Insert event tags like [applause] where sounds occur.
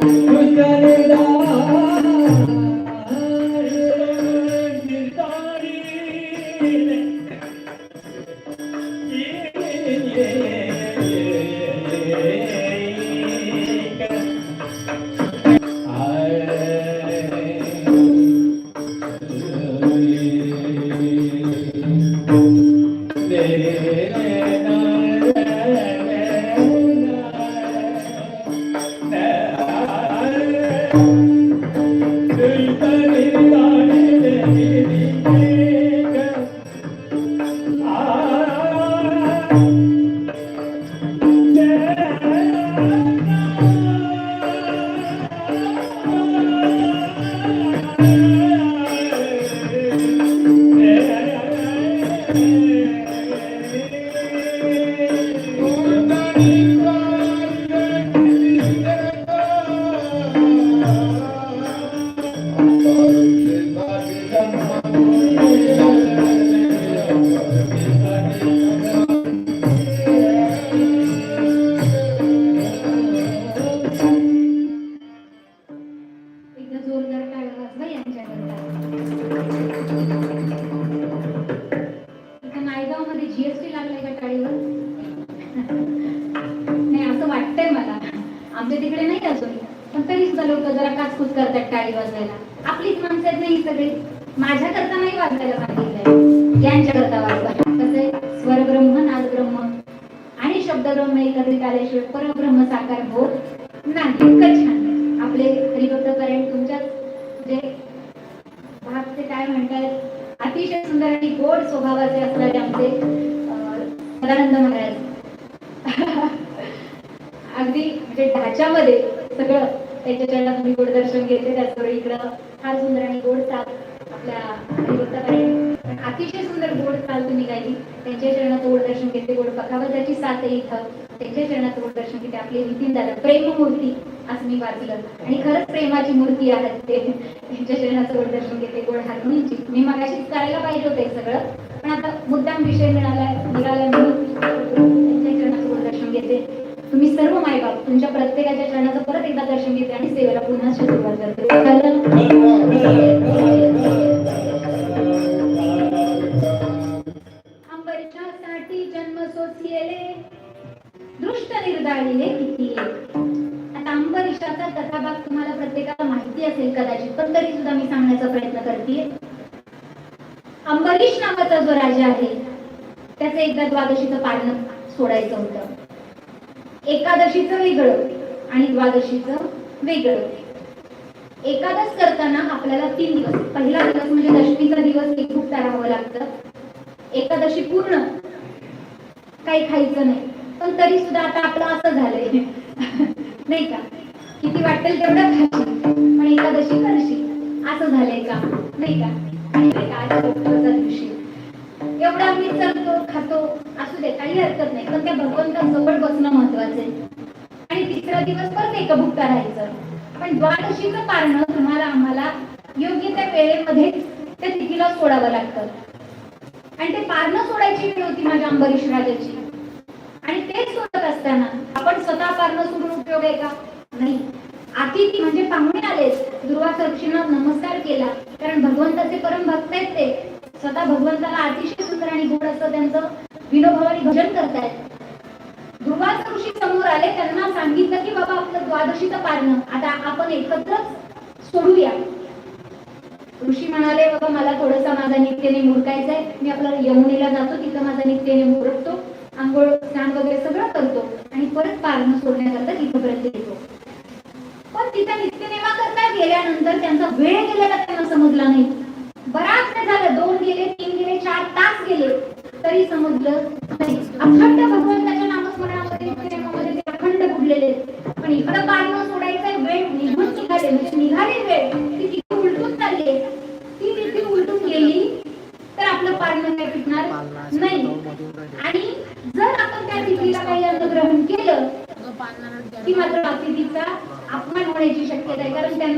Canada. जोरदार टाळा वाजवा यांच्याकरता. नायगावमध्ये जीएसटी लागलाय का टाळीवर? नाही असं वाटतंय मला. आमच्या तिकडे नाही अजून. पण तरी सुद्धा लोक जरा कासकूस करतात टाळी वाजवायला. आपलीच माणसं आहेत नाही सगळी? माझ्या करता नाही वाजवायला सांगितलंय. यांच्या करता वाजवा. कसं स्वर ब्रह्म नाद ब्रह्म आणि शब्द ब्रह्म एकत्रित आल्याशिवाय परब्रह्म साकार होत नाही. इतकं छान. आपले हरिभक्त करेन तुमच्याच जे भागचे काय म्हणतात अतिशय सुंदर आणि गोड स्वभावाचे असणारे आमचे सदानंद महाराज. [laughs] अगदी म्हणजे ढाच्यामध्ये सगळं त्यांच्या चरणात तुम्ही गोड दर्शन घेतले त्याचबरोबर इकडं फार सुंदर आणि गोड चाल काल तुम्ही गायली त्यांच्या चरणात गोड दर्शन घेते गोड पखावजाची साथ इथं. त्यांच्या चरणात गोड दर्शन घेते आपले नितीन दादा प्रेममूर्ती असं मी वाचलं. आणि खरंच प्रेमाची मूर्ती आहेत ते. त्यांच्या चरणाचं गोड दर्शन घेते गोड हार्मोनीची मी मगाशी करायला पाहिजे होतं सगळं. पण आता मुद्दाम विषय मिळाला निघाला म्हणून त्यांच्या चरणाचं गोड दर्शन घेते तुम्ही सर्व मायबाप तुमच्या प्रत्येकाच्या चरणाचं परत एकदा दर्शन घेते आणि सेवेला पुन्हा सुरुवात करते. निर्दाळीले किती आता अंबरीशाचा कथाभाग तुम्हाला प्रत्येकाला माहिती असेल कदाचित पण तरी सुद्धा मी सांगण्याचा प्रयत्न करते अंबरीश नावाचा जो राजा आहे त्याचं एकदा द्वादशीचं पालन सोडायचं होतं. एकादशीचं वेगळं आणि द्वादशीचं वेगळं. एकादश करताना आपल्याला तीन दिवस पहिला दिवस म्हणजे दशमीचा दिवस हे खूप राहावं लागतं. एकादशी पूर्ण काही खायचं नाही. पण तरी सुद्धा आता आपलं असं झालंय. नाही का? किती वाटेल तेवढं खाशील. पण एकादशी करशील. असं झालंय का? नाही का? दिवशी. एवढा आम्ही चालतो खातो. असू दे काही हरकत नाही. पण त्या भगवंतांजवळ बसणं महत्वाचं आहे. आणि तिसरा दिवस परत एका भुक्का राहायचं. पण द्वादशीचं पारणं तुम्हाला आम्हाला योग्य त्या वेळेमध्ये त्या तिथीला सोडावं लागतं. आणि ते पारणं सोडायची वेळ होती माझ्या अंबरीश राजाची आणि ते सोडत असताना आपण स्वतः पारणं सोडून उपयोग आहे का? नाही. अतिथी म्हणजे पाहुणे आले दुर्वासा ऋषींना नमस्कार केला. कारण भगवंताचे परम भक्त आहेत ते. स्वतः भगवंताला अतिशय सुंदर आणि गोड असं त्यांचं विनोभावाने भजन करतायत. दुर्वास ऋषी समोर आले. त्यांना सांगितलं की बाबा आपलं द्वादशीचं पारणं. आता आपण एकत्रच सोडूया. ऋषी म्हणाले बाबा मला थोडंसं माझा नित्यने मुरकायचा आहे मी आपल्याला यमुनेला जातो. तिथं माझा नित्यने मुरकतो आंघोळ स्नान वगैरे सगळं करतो. आणि परत पारणं सोडण्याकरता तिथपर्यंत येतो. पण तिथं नित्यनेमा करता गेल्यानंतर त्यांचा वेळ गेलेला त्यांना समजला नाही. बराच वेळ झालं दोन गेले तीन गेले चार तास गेले तरी समजलं नाही. अखंड भगवंताच्या नामस्मरणामध्ये नित्यनेमामध्ये ते अखंड बुडलेले पण इकडं पारणं सोडायचं वेळ निघून निघाले म्हणजे निघाले वेळ ती तिथे उलटून चालली आहे. ती तिथे उलटून गेली तर आपलं पारणं काय पिकणार नाही आणि जर आपण त्या तिथीला काही अन्नग्रहण केलं की मात्र अतिथीचा अपमान होण्याची शक्यता आहे कारण त्यांना